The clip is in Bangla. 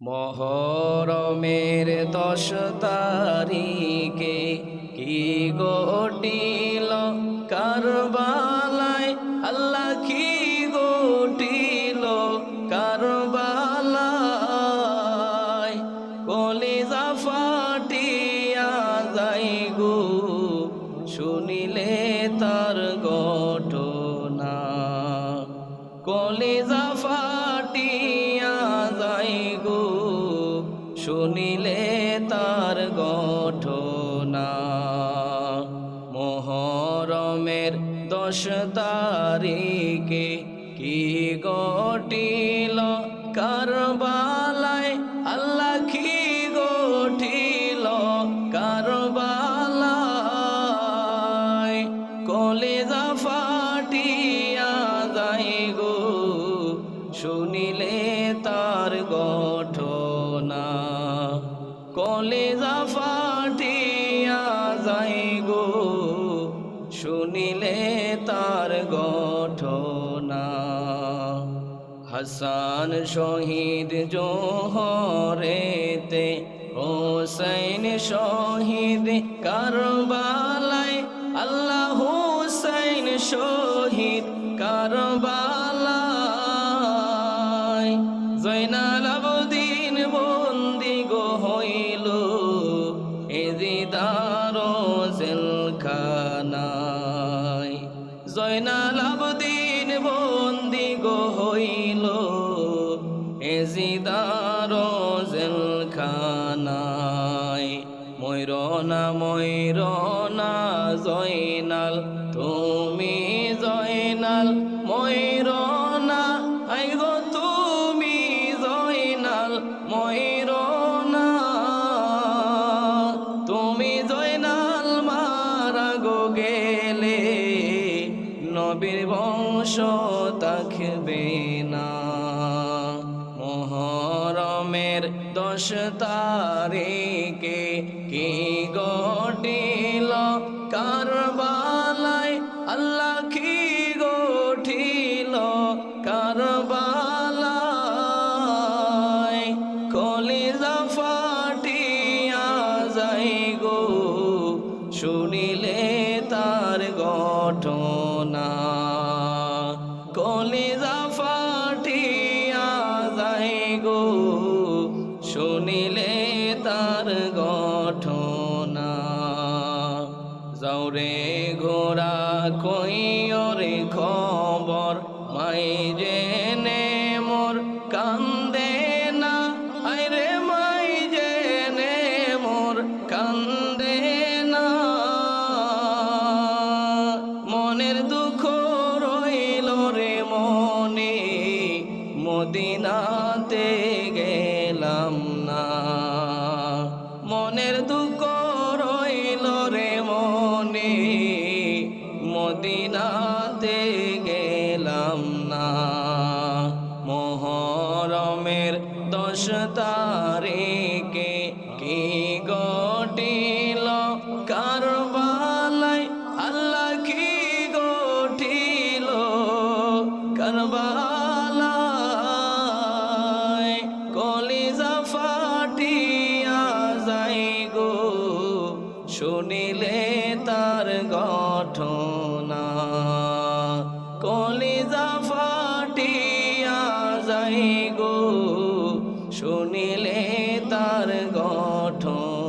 মহরমের দশ তারিখে কি গোটিল কারবালায় আল্লাহ কি গোটিল কারবালায় কলিজা ফাটিয়া যাই গো শুনিলে তার ঘটনা। কলিজা ফাটিয়া শুনিলে তার গঠনা। মোহরমের দশ তারিখে কি গটিল কারবালায় আল্লাহ কলেজা ফাটিয়া যাই গো, শুনিলে তার ঘটনা হাসান শহীদ জোহরেতে, হোসেন শহীদ কারবালায়। আল্লাহ হুসাইন শহীদ কারবালায় জৈনাল আবদিন বন্দি গো হইল এজিদার জেলখানায়। ময়ূরনা ময়ূরনা জয়নাল নবীর বংশ থাকবে না। মোহরমের দশ তারিখে কি গটিল কারবালায় আল্লাহ কি গঠিল কারবালায় কলিজা ফাটিয়া যাই গো শুনিলে তার ঘটনা যাওরে ঘোড়া কইরে খবর মাই জেনে মোর কান্দে না। আইরে মাই জেনে মোর কান্দে না। মনের দুঃখ রইল রে মনে, মদিনাতে গেলাম না। দশ তারিখে কি নিলে তার গঠন।